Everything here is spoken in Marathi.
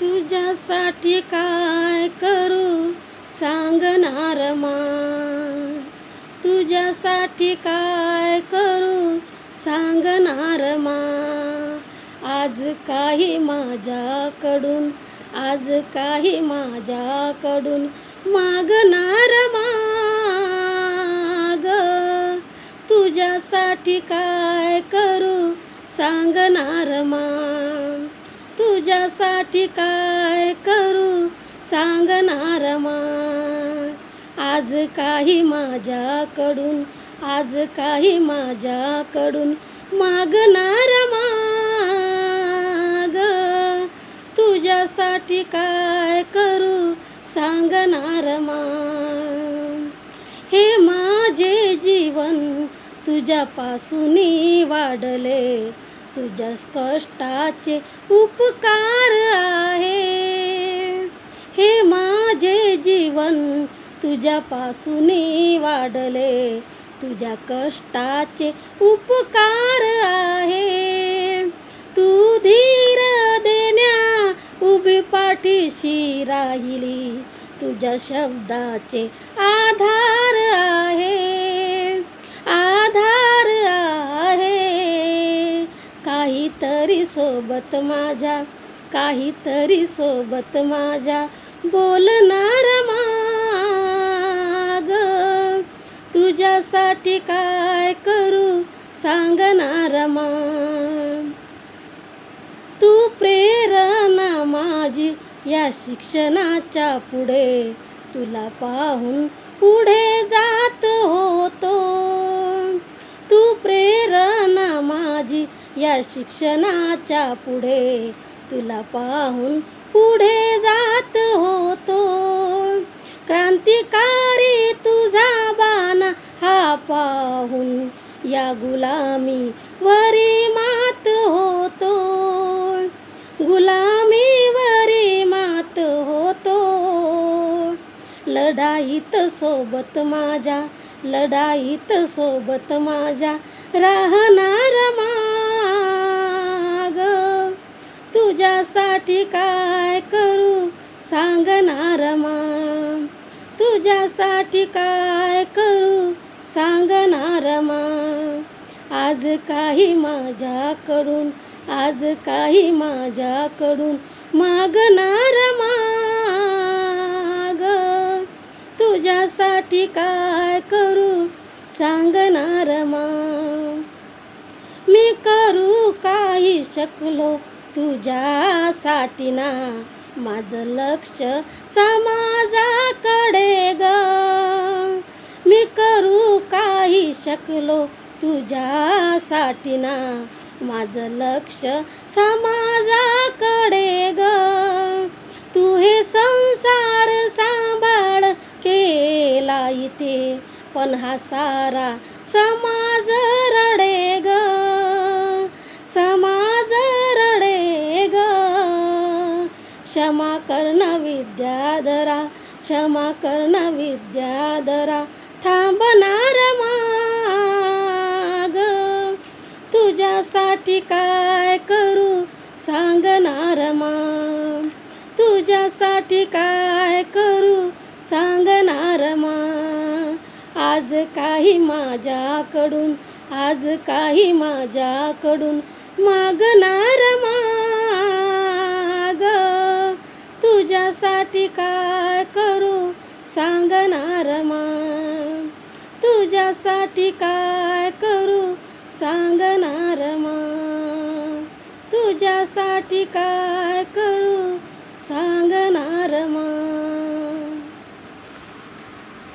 तुझ्यासाठी काय करू सांगणार मा? तुझ्यासाठी काय करू सांगणार मा? आज काही माझ्याकडून आज काही माझ्याकडून मागणार माग तुझ्यासाठी काय करू सांगणार मा? तुझ्यासाठी काय करू? सांगणार मा आज काही माझ्याकडून आज काही माझ्याकडून मागणार माग. तुझ्यासाठी काय करू? सांगणार मा हे माझे जीवन तुझ्यापासून वाढले. तुझ्या कष्टाचे उपकार आहे. हे माझे जीवन तुझ्यापासून वाढले. तुझ्या कष्टाचे उपकार आहे. तू धीर देण्या उभी पाठीशी राहिली. तुझ्या शब्दाचे आधार सोबत माझ्या काहीतरी सोबत माझ्या. बोलणार माग तुझ्यासाठी काय करू सांगणार मा तू प्रेरणा माझी या शिक्षणाच्या पुढे. तुला पाहून पुढे जात होतो. या शिक्षणाच्या पुढे तुला पाहून पुढे जात होतो. क्रांतिकारी तुझा बाना हा पाहून या गुलामी वरी मात होतो. गुलामीवरी मात होतो. लढाईत सोबत माझ्या लढाईत सोबत माझ्या राहणार सांगणार मा. तुझ्यासाठी काय करू सांगणार मा. आज काही माझ्याकडून आज काही माझ्याकडून मागणार माग तुझ्यासाठी काय करू सांगणार मा. मी करू काही शकलो तुझ्यासाठी ना. माझं लक्ष समाजाकडे ग. मी करू काही शकलो तुझ्यासाठी ना. माझं लक्ष समाजाकडे ग. तू हे संसार सांभाळ केला इथे. पण हा सारा समाज क्षमा कर्ण विद्याधरा क्षमा कर्ण विद्याधरा थांबणार माग. तुझ्यासाठी काय करू सांगणार मा. तुझ्यासाठी काय करू सांगणार मा. आज काही माझ्याकडून आज काही माझ्याकडून मागणार मा. काय करू? सांगणार रमा. तुझ्यासाठी काय करू? सांगणार रमा. तुझ्यासाठी काय करू? सांगणार मा